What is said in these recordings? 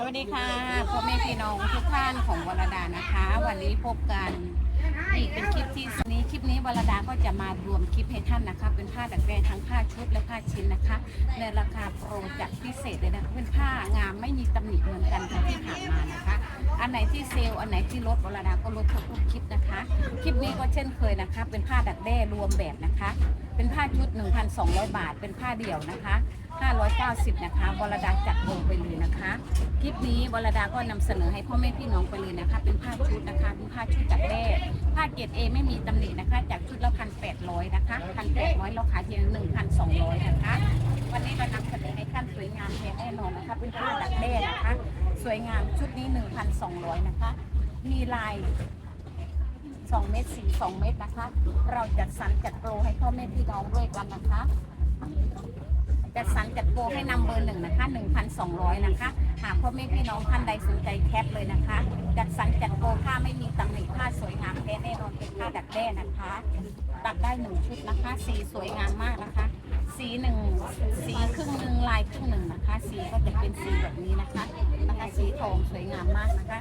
สวัสดีค่ะพ่อแม่พี่น้องทุกท่านของวรดานะคะ วันนี้พบกันอีกเป็นคลิปที่นี้คลิปนี้วรดาก็จะมารวมคลิปให้ท่านนะคะ เป็นผ้าดักแปลทั้งผ้าชุดและผ้าชิ้นนะคะในราคาโปรจากพิเศษเลยนะคะเป็นผ้างามไม่มีตำหนิเหมือนกันกับที่ผ่านมานะคะ อันไหนที่เซลล์อันไหนที่ลดวรดาก็ลดทุกๆคลิปนะคะ คลิปนี้ก็เช่นเคยนะคะ เป็นผ้าดักแด้รวมแบบนะคะ เป็นผ้าชุด 1,200 บาท เป็นผ้าเดี่ยวนะคะ590 นะคะวรดา นะคะคลิปนี้วรดาก็นำเสนอให้พ่อแม่พี่น้องไปเลยนะคะ เป็นผ้าชุดนะคะเป็นผ้าชุดจากแด้ผ้าเกรดเอไม่มีตำหนินะคะ จากชุดละพันแปดร้อยนะคะพันแปดร้อยเราขายเพียงหนึ่งพันสองร้อยนะคะ วันนี้เรานำเสนอให้ท่านสวยงามแท้แน่นอนนะคะ เป็นผ้าดักแด้นะคะ สวยงามชุดนี้1,200นะคะ มีลาย2เม็ดสี2เม็ดนะคะ เราจัดสรรจัดโปรให้พ่อแม่พี่น้องด้วยกันนะคะ จัดสรรจัดโปรให้นำเบอร์หนึ่งนะคะ1,200นะคะ หากพ่อแม่พี่น้องท่านใดสนใจแคปเลยนะคะ จัดสรรจัดโปรผ้าไม่มีตำหนิผ้าสวยงามแท้แน่นอนเป็นผ้าดักแด้นะคะตัดได้หนึ่งชุดนะคะ สีสวยงามมากนะคะ สีหนึ่งสีครึ่งหนึ่งลายครึ่งหนึ่งนะคะ สีก็จะเป็นสีแบบนี้นะคะนะคะ สีทองสวยงามมากนะคะ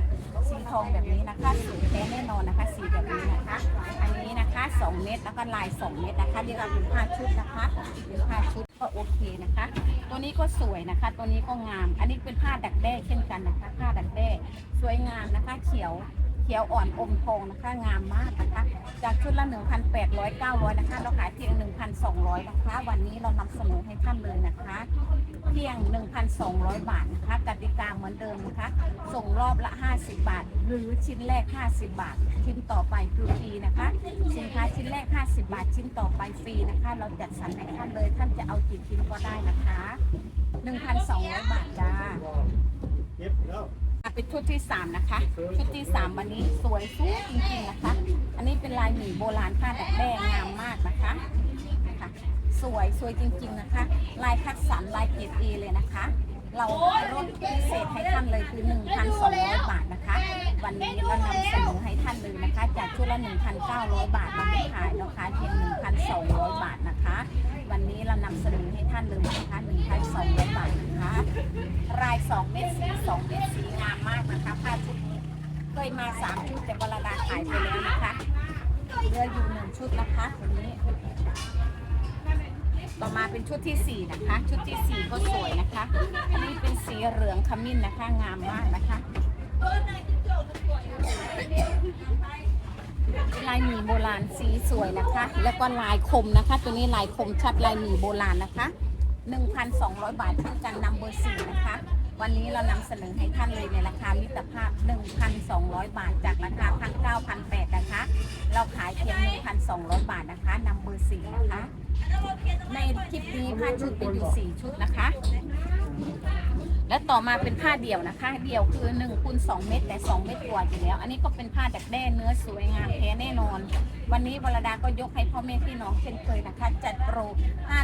สีทองแบบนี้นะคะสวยแท้แน่นอนนะคะ สีแบบนี้นะคะ อันนี้นะคะ 2 เม็ดแล้วก็ลาย 2 เม็ดนะคะเรียกว่าเป็นผ้าชุดนะคะเป็นผ้าชุด ก็โอเคนะคะ ตัวนี้ก็สวยนะคะ ตัวนี้ก็งาม อันนี้เป็นผ้าดักแด้เช่นกันนะคะ ผ้าดักแด้สวยงามนะคะ เขียว เขียวอ่อนอมทองนะคะ งามมากนะคะ จากชุดละ 1,800 900 นะคะ เราขายเพียง 1,200 นะคะ วันนี้เรานำเสนอให้ท่านเลยนะคะ เพียง 1,200 บาทนะคะกติกาเหมือนเดิมนะคะ ส่งรอบละ 50 บาท หรือชิ้นแรก 50 บาท ชิ้นต่อไปคือฟรีนะคะ สินค้าชิ้นแรก 50 บาท ชิ้นต่อไปฟรีนะคะ เราจัดสรรให้ท่านเลย ท่านจะเอากี่ชิ้นก็ได้นะคะ 1,200 บาทจ้าเย็บแล้ว เป็นชุดที่3นะคะ ชุดที่3วันนี้สวยสวยจริงๆนะคะ อันนี้เป็นลายหมี่โบราณผ้าดักแด้งามมากนะคะนะคะสวยสวยจริงๆนะคะ ลายคัดสรรลายเกรดเอเลยนะคะ เราลดพิเศษให้ท่านเลยคือ 1,200 บาทนะคะ วันนี้เรานำเสนอให้ท่านเลยนะคะ จากชุดละ 1,900 บาทเราไม่ขายเราขายเพียง 1,200 บาทนะคะ วันนี้เรานำเสนอให้ท่านเลยนะคะ1,200 บาทนะคะ ราย 2 เม็ดสี 2 เม็ดสีงามมากนะคะผ้าชุดนี้เคยมา 3 ชุดแต่วรดาขายไปแล้วนะคะเหลืออยู่ 1 ชุดนะคะตัวนี้ ต่อมาเป็นชุดที่ 4 นะคะ ชุดที่ 4 ก็สวยนะคะ อันนี้เป็นสีเหลืองขมิ้นนะคะ งามมากนะคะ ลายหมี่โบราณสีสวยนะคะ แล้วก็ลายคมนะคะ ตัวนี้ลายคมชัดลายหมี่โบราณนะคะ 1,200 บาทเช่นกันนำเบอร์สี่นะคะ วันนี้เรานำเสนอให้ท่านเลยในราคามิตรภาพ 1,200 บาทจากราคา1,900นะคะ เราขายเพียง 1,200 บาทนะคะนำเบอร์สี่นะคะ ในคลิปนี้ผ้าชุดเป็นอยู่4ชุดนะคะ และต่อมาเป็นผ้าเดี่ยวนะคะเดี่ยวคือ1คูณ2เม็ดแต่2เม็ดกว่าอยู่แล้ว อันนี้ก็เป็นผ้าดักแด้เนื้อสวยงามแท้แน่นอน วันนี้วรดาก็ยกให้พ่อแม่พี่น้องเช่นเคยนะคะ จัดโปร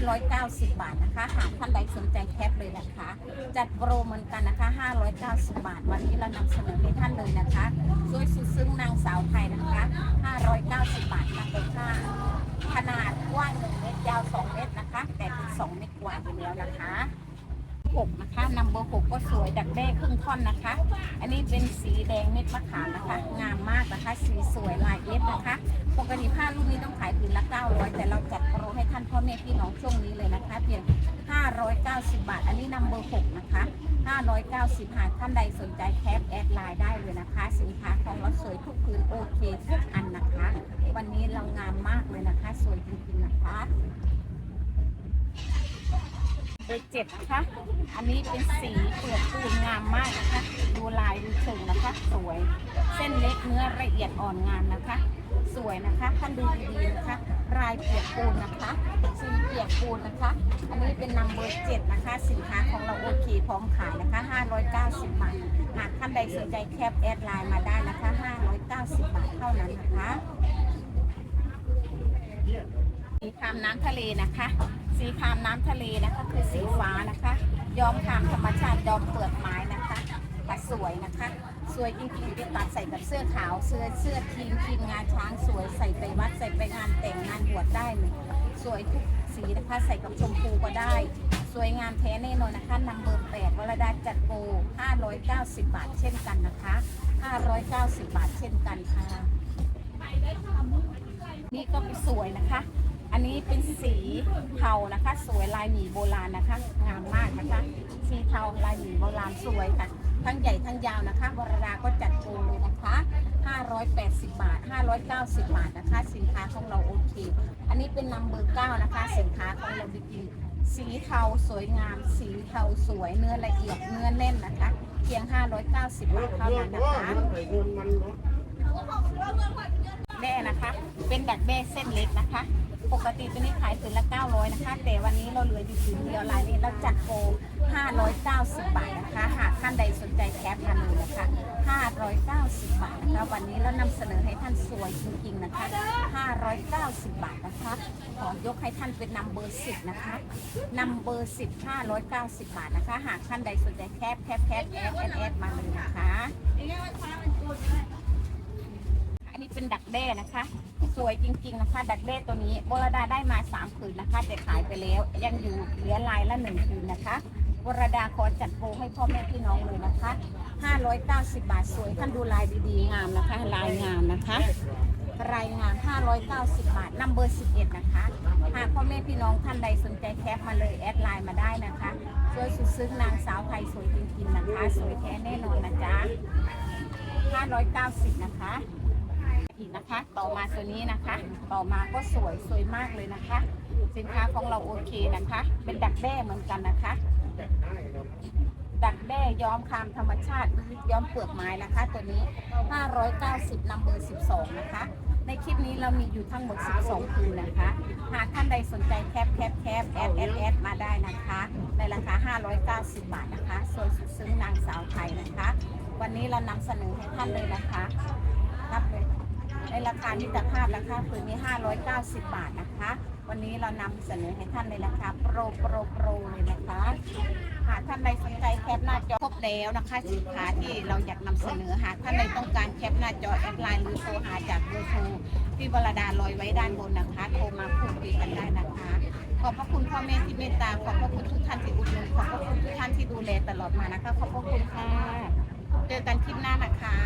590 บาทนะคะ หากท่านใดสนใจแคปเลยนะคะ จัดโปรเหมือนกันนะคะ 590 บาท วันนี้เรานำเสนอให้ท่านเลยนะคะสวยสุดซึ้งนางสาวไทยนะคะ 590 บาทค่ะเป็นผ้าขนาดกว้าง1เมตรยาว 2 เมตรนะคะ แต่เป็น 2 เมตรกว่าอยู่แล้วนะคะ 6นะคะนัมเบอร์6ก็สวยดักแด้ ครึ่งท่อนนะคะ อันนี้เป็นสีแดงเม็ดมะขามนะคะ งามมากนะคะ สีสวยลายเอฟนะคะ ปกติผ้าลูกนี้ต้องขายผืนละ900แต่เราจัดโปรให้ท่านพ่อแม่พี่น้องช่วงนี้เลยนะคะ เพียง 590 บาท อันนี้นัมเบอร์6นะคะ 590 หากท่านใดสนใจแคปแอดไลน์ได้เลยนะคะ สินค้าของเราสวยทุกผืนโอเคทุกอันนะคะ วันนี้เรางามมากเลยนะคะ สวยจริงๆนะคะ เบอร์เจ็ดนะคะ อันนี้เป็นสีเปลือกปูนงามมากนะคะ ดูลายดูเชิงนะคะ สวย เส้นเล็กเนื้อละเอียดอ่อนงามนะคะ สวยนะคะท่านดูดีๆนะคะ ลายเปียกปูนนะคะ สีเปียกปูนนะคะ อันนี้เป็นนัมเบอร์เจ็ดนะคะ สินค้าของเราโอเคพร้อมขายนะคะ 590 บาท หากท่านใดสนใจแคปแอดไลน์มาได้นะคะ 590 บาทเท่านั้นนะคะ สีครามน้ำทะเลนะคะ สีครามน้ำทะเลนะคะคือสีฟ้านะคะยอมครามธรรมชาติยอมเปลือกไม้นะคะแต่สวยนะคะ สวยจริงๆไปตัดใส่กับเสื้อขาวเสื้อเสื้อทีมทีมงานช้างสวยใส่ไปวัดใส่ไปงานแต่งงานบวชได้เลยสวยทุกสีนะคะใส่กับชมพูก็ได้ สวยงามแท้แน่นอนนะคะนัมเบอร์8วรดาจัดโปร590 บาทเช่นกันนะคะ 590 บาทเช่นกันค่ะนี่ก็สวยนะคะ อันนี้เป็นสีเทานะคะ สวยลายหมีโบราณนะคะ งามมากนะคะ สีเทาลายหมีโบราณสวยค่ะ ทั้งใหญ่ทั้งยาวนะคะวรดาก็จัดโปรเลยนะคะ 580 บาท 590 บาทนะคะ สินค้าของเราโอเค อันนี้เป็นนัมเบอร์9นะคะ สินค้าของเราจริงๆสีเทาสวยงาม สีเทาสวยเนื้อละเอียดเนื้อแน่นนะคะ เพียง 590 บาทเท่านั้นนะคะใส่เงินมันเนาะแด้นะคะ เป็นดักแด้เส้นเล็กนะคะ ปกติตัวนี้ขายถึงละ 900 นะคะ แต่วันนี้เราเหลืออยู่ผืนเดียวลายนี้เราจัดโปร590 บาทนะคะ หากท่านใดสนใจแคปมาเลยนะคะ 590 บาทนะคะวันนี้เรานำเสนอให้ท่านสวยจริงๆนะคะ 590 บาทนะคะ ขอยกให้ท่านเป็นนัมเบอร์10นะคะนัมเบอร์10 590 บาทนะคะ หากท่านใดสนใจแคปแคปแคปแอดแอดแอดมาเลยนะคะอันนี้เป็นดักแด้นะคะ สวยจริงๆนะคะ ดักแด้ตัวนี้โบรดาได้มา3ผืนนะคะแต่ขายไปแล้ว ยังอยู่เหลือลายละ1ผืนนะคะวรดาขอจัดโปรให้พ่อแม่พี่น้องเลยนะคะ 590 บาทสวยท่านดูลายดีๆงามนะคะ ลายงามนะคะลายงาม590 บาทนัมเบอร์ 11 นะคะ หากพ่อแม่พี่น้องท่านใดสนใจแคปมาเลย แอดไลน์มาได้นะคะสวยสุดซึ้งนางสาวไทยสวยจริงๆนะคะ สวยแท้แน่นอนนะจ๊ะ590 นะคะ อีกนะคะ ต่อมาตัวนี้นะคะ ต่อมาก็สวยสวยมากเลยนะคะ สินค้าของเราโอเคนะคะ เป็นดักแด้เหมือนกันนะคะ ดักแด้ย้อมคามธรรมชาติย้อมเปลือกไม้นะคะ ตัวนี้ 590นัมเบอร์12 นะคะ ในคลิปนี้เรามีอยู่ทั้งหมด 12คืนนะคะ หากท่านใดสนใจแคปแคปแคปแอดแอดแอดมาได้นะคะ ในราคา 590 บาทนะคะสวยสุดซึ้งนางสาวไทยนะคะ วันนี้เรานำเสนอให้ท่านเลยนะคะรับเลย ในราคามิตรภาพราคาผืนนี้ 590 บาทนะคะ วันนี้เรานำเสนอให้ท่านในราคาโปรโปรโปรเลยนะคะหากท่านใดสนใจแคปหน้าจอครบแล้วนะคะสินค้าที่เราอยากนำเสนอหากท่านใดต้องการแคปหน้าจอแอดไลน์หรือโทรหาจากเบอร์โทรที่วรดาลอยไว้ด้านบนนะคะโทรมาพูดคุยกันได้นะคะ ขอบพระคุณพ่อแม่ที่เมตตาขอบพระคุณทุกท่านที่อุดหนุนขอบพระคุณทุกท่านที่ดูแลตลอดมานะคะ ขอบพระคุณค่ะเจอกันคลิปหน้านะคะ